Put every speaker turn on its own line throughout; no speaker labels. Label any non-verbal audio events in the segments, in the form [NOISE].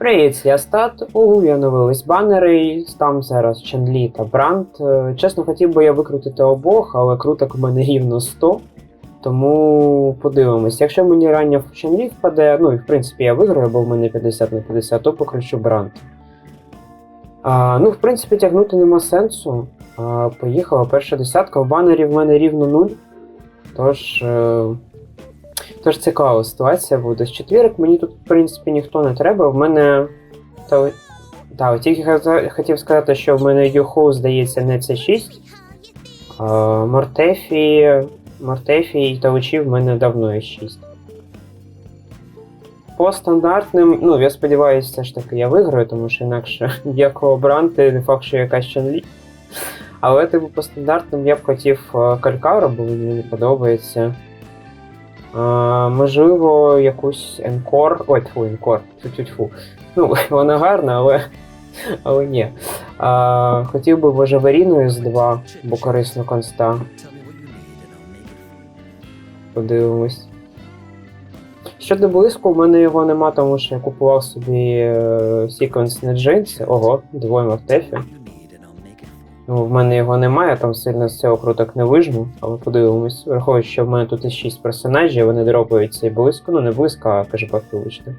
Привіт, я Стат. Угу, я оновились банери, там зараз Ченлі та Бранд. Е, Чесно, хотів би я викрутити обох, але круток у мене рівно 100. Тому подивимось. Якщо мені рання в Ченлі впаде, ну і в принципі я виграю, бо в мене 50 на 50, то покручу Бранд. А, ну, в принципі, тягнути нема сенсу. А, поїхала перша десятка. В банері в мене рівно 0. Тож. Тож цікава ситуація буде. З четвірок мені тут, в принципі, ніхто не треба. В мене. Та, та, тільки хотів сказати, що в мене Юху, здається, не це 6. Мортефі. І Таучі в мене давно є 6. По стандартним, ну, я сподіваюся, все ж таки я виграю, тому що інакше [LAUGHS] якого бранти, не факт, що якась Чанлі. Але типу по стандартним я б хотів е, Калькару, бо мені подобається. Можливо, якусь енкор. Ой, тьфу, енкор. Тьфу-тьфу-тьфу. Ну, [LAUGHS] вона гарна, але. Але ні. А, хотів би Божеваріну з 2, бо корисно конста. Подивимось. Щодо блиску, в мене його нема, тому що я купував собі е, секвенс на джинси. Ого, двоє мартефі. Ну, в мене його немає, там сильно з цього круток не вижму, але подивимось. Враховуючи, що в мене тут і 6 персонажів, вони дропають цей близько, ну не близько, а кешбек вибачте.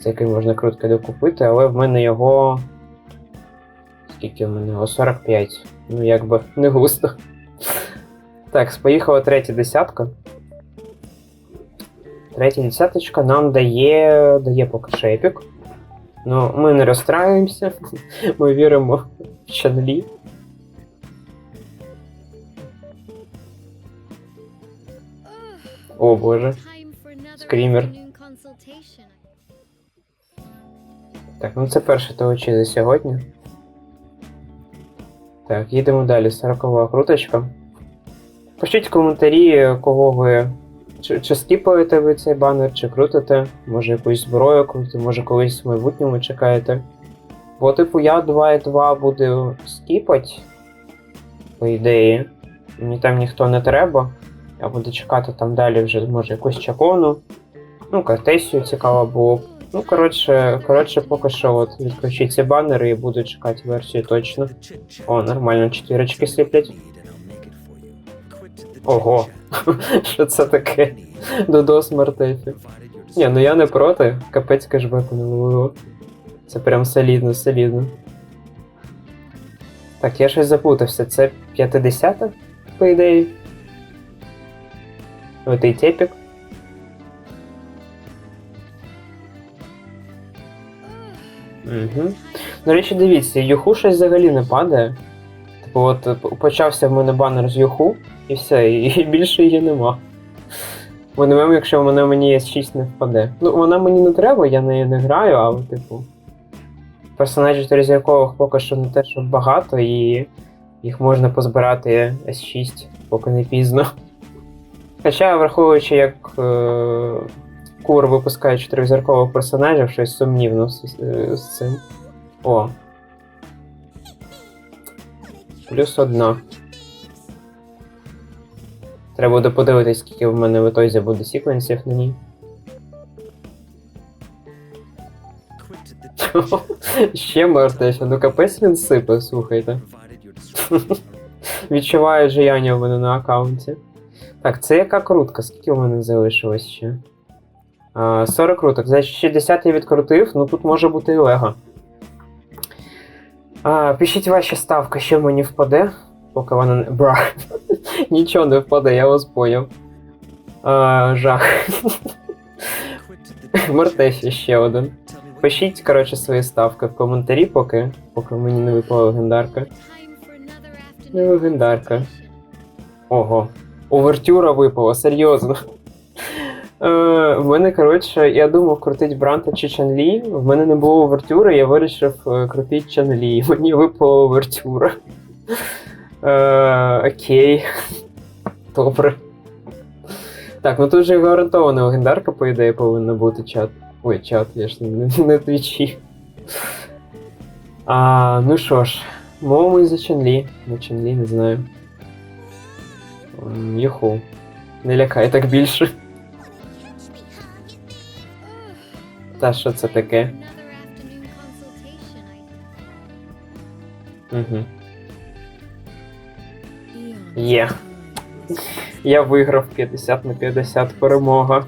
Це який можна крутки докупити, але в мене його. Скільки в мене? його? 45. Ну якби не густо. Так, поїхала третя десятка. Третя десяточка нам дає. дає поки що епік. Ну, ми не розстраюємося. [LAUGHS] Ми віримо в Чанлі. О боже. Скрімер. Так, ну це перше то очі за сьогодні. Так, їдемо далі. 40 круточка. Пишіть в коментарі, кого ви. Чи, чи скіпаєте ви цей банер, чи крутите, може якусь зброю крутите, може колись в майбутньому чекаєте. Бо, типу, я 2.2 буду скіпать, по ідеї. Мені там ніхто не треба. Я буду чекати там далі вже, може, якусь чакону. Ну, картесію цікаво було. Ну, коротше, коротше, поки що от відключіть ці банери і буду чекати версію точно. О, нормально, четвірочки сліплять. Ого, [LAUGHS] що це таке? Додос Мартефі. Ні, ну я не проти. Капець кешбеку не було. Це прям солідно, солідно. Так, я щось запутався. Це 50 по ідеї. От і тепік. Угу. До речі, дивіться, Юху щось взагалі не падає. Типу, от е, почався в мене банер з Юху, і все, і, [LAUGHS] більше її нема. Мем, якщо вона мені S6 не впаде. Ну, вона мені не треба, я нею не граю, але, типу. Персонажів тризіркових поки що не те, що багато, і їх можна позбирати S6, поки не пізно. Хоча, враховуючи, як е, Кур випускає чотиризіркових персонажів, щось сумнівно з, е, з цим. О. Плюс одна. Треба буде подивитись, скільки в мене в ітозі буде секвенсів на ній. [LAUGHS] Ще мертвіше, ну капець він сипе, слухайте. [LAUGHS] Відчуваю жияння в мене на аккаунті. Так, це яка крутка? Скільки у мене залишилось ще? А, 40 круток. За 60 я відкрутив, ну тут може бути і лего. А, пишіть ваші ставки, що мені впаде, поки вона не. Бра. [LAUGHS] Нічого не впаде, я вас поняв. А, жах. [LAUGHS] Мартефі ще один. Пишіть, коротше, свої ставки в коментарі, поки, поки мені не випала легендарка. Не легендарка. Ого. Овертюра випала, серйозно. Е, в мене, коротше, я думав крутить Бранта чи Чанлі. В мене не було овертюри, я вирішив е, крутити Чанлі. [LAUGHS] Мені випала овертюра. Е, окей. Добре. Так, ну тут же гарантована легендарка, по ідеї, повинна бути чат. Ой, чат, я ж не, не твічі. А, ну що ж, мовимо і за Чанлі. На Чанлі, не знаю. Юху. Не лякай так більше. Та що це таке? Угу. Є. Я виграв 50 на 50 перемога.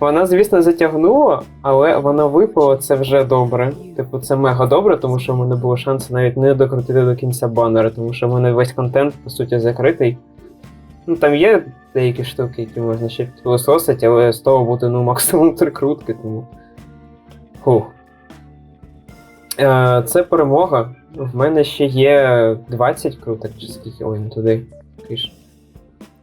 Вона, звісно, затягнула, але вона випала, це вже добре. Типу, це мега добре, тому що в мене було шанси навіть не докрутити до кінця банера, тому що в мене весь контент, по суті, закритий. Ну там є деякі штуки, які можна ще підпилососити, але з того буде ну, максимум три крутки, тому. Фух. Е, це перемога. В мене ще є 20 круток, чи скільки. Ой, не туди. Киш.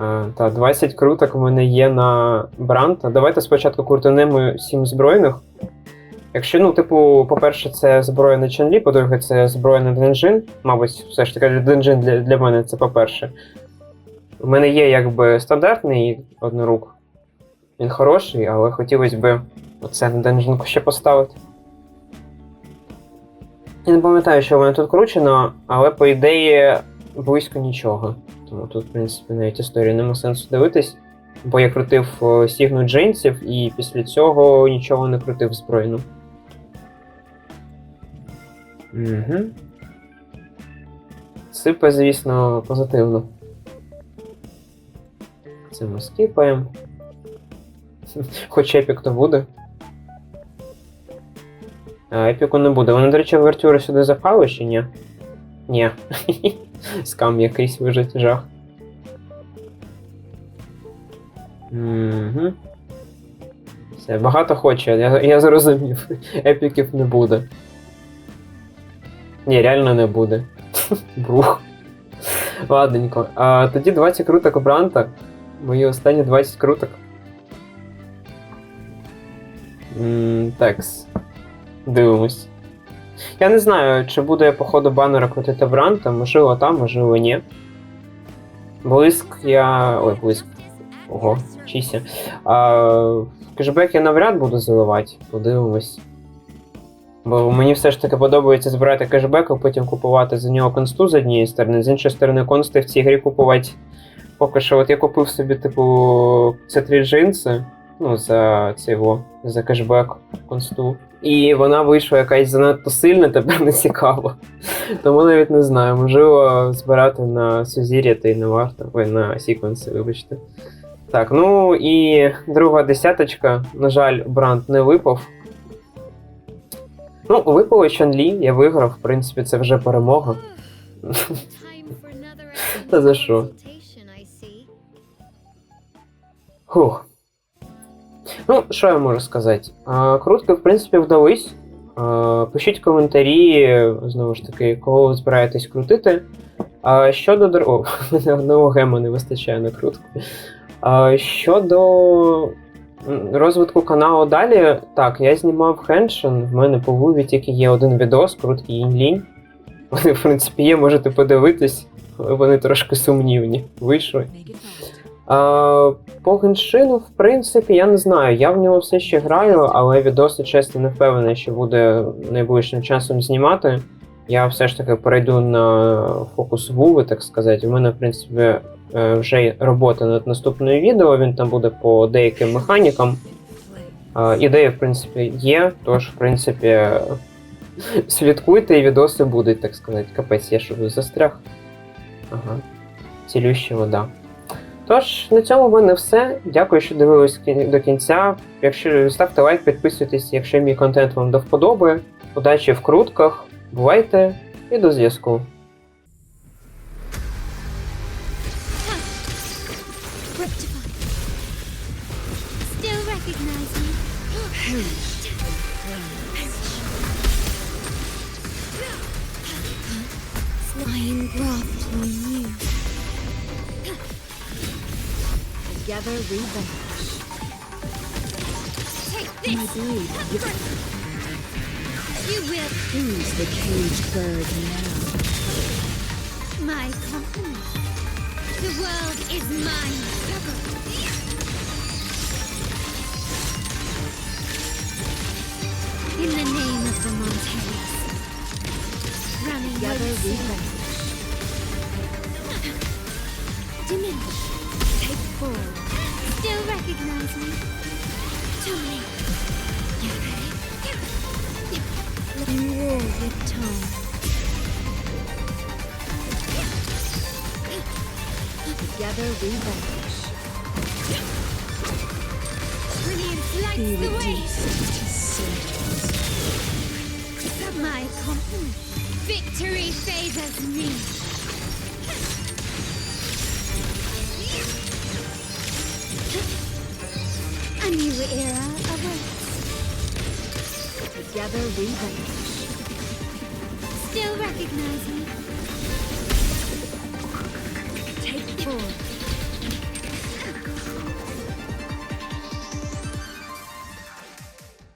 Е, та, 20 круток у мене є на Бранта. Давайте спочатку крутинемо 7 збройних. Якщо, ну, типу, по-перше, це зброя на Чанлі, по-друге, це зброя на Денджин. Мабуть, все ж таки, Денджин для, для мене це по-перше. У мене є якби стандартний однорук. Він хороший, але хотілося б оце на Денджинку ще поставити. Я не пам'ятаю, що в мене тут кручено, але по ідеї близько нічого. Тому тут, в принципі, навіть історію нема сенсу дивитись. Бо я крутив стігну джинсів і після цього нічого не крутив збройну. Угу. Сипе, звісно, позитивно. Це ми скіпаємо. [LAUGHS] Хоч епік то буде. А, епіку не буде. Вони, до речі, вертюри сюди запхали чи ні? Ні. [LAUGHS] Скам якийсь вижить жах. Угу. Все, багато хоче, я, я зрозумів. [LAUGHS] Епіків не буде. Ні, реально не буде. [LAUGHS] Брух. Ладненько. А, тоді 20 круток у Бранта. Мої останні 20 круток. Такс. Дивимось. Я не знаю, чи буде по ходу банера крутити Бранта, можливо там, можливо ні. Блиск я. Ой, блиск. Ого, чися. А, кешбек я навряд буду заливати, подивимось. Бо мені все ж таки подобається збирати кешбек, а потім купувати за нього консту з однієї сторони, з іншої сторони, консти в цій грі купувати. Поки що, от я купив собі, типу, це три джинси, ну, за во, за кешбек консту. І вона вийшла якась занадто сильна, [LAUGHS] тепер не цікаво. Тому навіть не знаю, можливо, збирати на Сузір'я та й не варто. Ой, на секвенси, вибачте. Так, ну і друга десяточка. На жаль, бранд не випав. Ну, випало Чанлі, я виграв, в принципі, це вже перемога. [LAUGHS] Та за що? Хух. Ну, що я можу сказати? Крутки, в принципі, вдались. Пишіть коментарі, знову ж таки, кого ви збираєтесь крутити. А, щодо дор... [LAUGHS] Одного гема не вистачає на крутку. Щодо розвитку каналу далі, так, я знімав хеншин, в мене по Вуві тільки є один відос, крутки інлінь. Вони, [LAUGHS] в принципі, є, можете подивитись, вони трошки сумнівні. Вийшли. А, по геншину, в принципі, я не знаю. Я в нього все ще граю, але відоси, чесно, не впевнений, що буде найближчим часом знімати. Я все ж таки перейду на фокус Вуви, так сказати. У мене, в принципі, е, вже робота над наступною відео, він там буде по деяким механікам. А, Ідеї, в принципі, є, тож, в принципі, [LAUGHS] слідкуйте і відоси будуть, так сказати. Капець, я що застряг. Ага. Цілюща вода. Тож, на цьому в мене все. Дякую, що дивились до кінця. Якщо ставте лайк, підписуйтесь, якщо мій контент вам до вподоби. Удачі в крутках, бувайте і до зв'язку.
Still recognize me? Flying
Together we vanquish.
Take
My
this!
blade yips.
You will
Who's the caged bird now?
my company. The world is mine. In the name of the Montagues. Running
Together we
with
vanquish.
Diminish.
Take form.
Still recognize me? Tony. You ready? Appointed time.
Together we vanish.
Brilliance lights the way. My company. Victory favors me. A new era awaits.
Together we vanish.
Still recognize me?
Take form.